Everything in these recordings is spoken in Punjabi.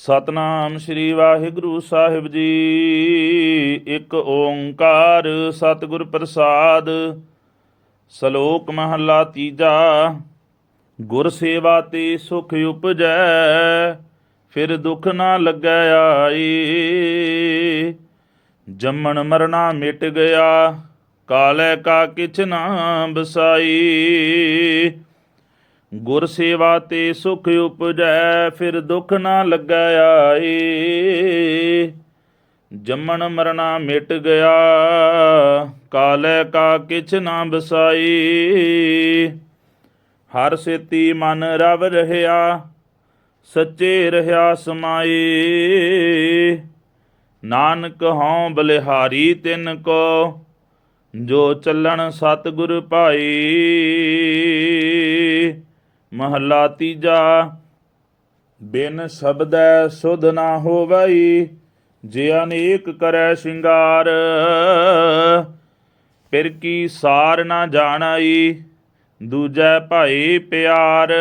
ਸਤਨਾਮ ਸ੍ਰੀ ਵਾਹਿਗੁਰੂ ਸਾਹਿਬ ਜੀ। ਇੱਕ ਓੰਕਾਰ ਸਤਿਗੁਰ ਪ੍ਰਸਾਦ, ਸ਼ਲੋਕ ਮਹਲਾ ਤੀਜਾ, ਗੁਰ ਸੇਵਾ ਤੇ ਸੁਖ ਉਪਜੈ, ਫਿਰ ਦੁਖ ਨਾ ਲੱਗੈ ਆਈ। ਜੰਮਣ ਮਰਨਾ ਮਿਟ ਗਿਆ, ਕਾਲੇ ਕਾ ਕਿਛ ਨਾ ਬਸਾਈ ਗੁਰ ਸੇਵਾ ਤੇ ਸੁਖ ਉਪਜੈ, ਫਿਰ ਦੁਖ ਨਾ ਲੱਗੈ ਆਈ ਜੰਮਣ ਮਰਨਾ ਮਿਟ ਗਿਆ, ਕਾਲੇ ਕਾ ਕਿਛ ਨਾ ਬਸਾਈ ਹਰ ਸੇਤੀ ਮਨ ਰਵ ਰਹਿਆ, ਸੱਚੇ ਰਹਾ ਸਮਾਈ ਨਾਨਕ ਹਉ ਬਲਿਹਾਰੀ ਤਿਨ ਕੋ, ਜੋ ਚੱਲਣ ਸਤਿਗੁਰ ਭਾਈ ਮਹੱਲਾ ਤੀਜਾ। ਬਿਨ ਸ਼ਬਦੈ ਸੁਧ ਨਾ ਹੋਵਈ ਜੇ ਅਨੇਕ ਕਰੈ ਸ਼ਿੰਗਾਰ। ਫਿਰ ਕੀ ਸਾਰ ਨਾ ਜਾਣਾਈ ਦੂਜੈ ਭਾਈ ਪਿਆਰ।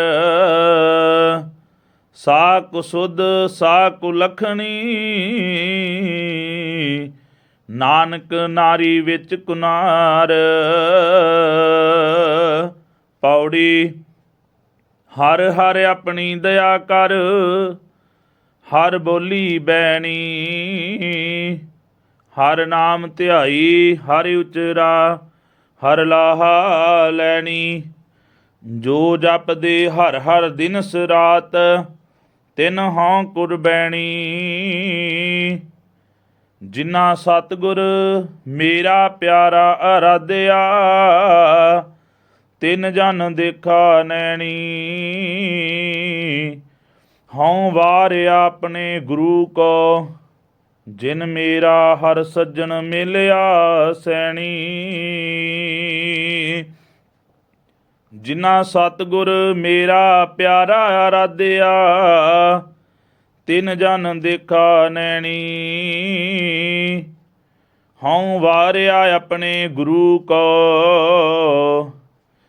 ਸਾ ਕੁ ਸੁਧ ਸਾ ਕੁ ਨਾਨਕ ਨਾਰੀ ਵਿੱਚ ਕੁਨਾਰ। ਪੌੜੀ ਹਰ ਹਰ ਆਪਣੀ ਦਇਆ ਕਰ, ਹਰ ਬੋਲੀ ਬੈਣੀ। ਹਰ ਨਾਮ ਧਿਆਈ, ਹਰ ਉਚਰਾ, ਹਰ ਲਾਹਾ ਲੈਣੀ। ਜੋ ਜਪਦੇ ਹਰ ਹਰ ਦਿਨਸ ਰਾਤ ਤਿਨ ਹਉ ਕੁਰਬੈਣੀ ਜਿਨ੍ਹਾਂ ਸਤਿਗੁਰ ਮੇਰਾ ਪਿਆਰਾ ਅਰਾਧਿਆ ਤਿੰਨ ਜਨ ਦੇਖਾ ਨੈਣੀ। ਹਉ ਵਾਰ ਆਪਣੇ ਗੁਰੂ ਕੋ, ਜਿਨ ਮੇਰਾ ਹਰ ਸੱਜਣ ਮਿਲਿਆ ਸੈਣੀ। ਜਿਨ੍ਹਾਂ ਸਤਿਗੁਰ ਮੇਰਾ ਪਿਆਰਾ ਆਰਾਧਿਆ ਤਿੰਨ ਜਨ ਦੇਖਾ ਨੈਣੀ। ਹਉ ਵਾਰਿਆ ਆਪਣੇ ਗੁਰੂ ਕੋ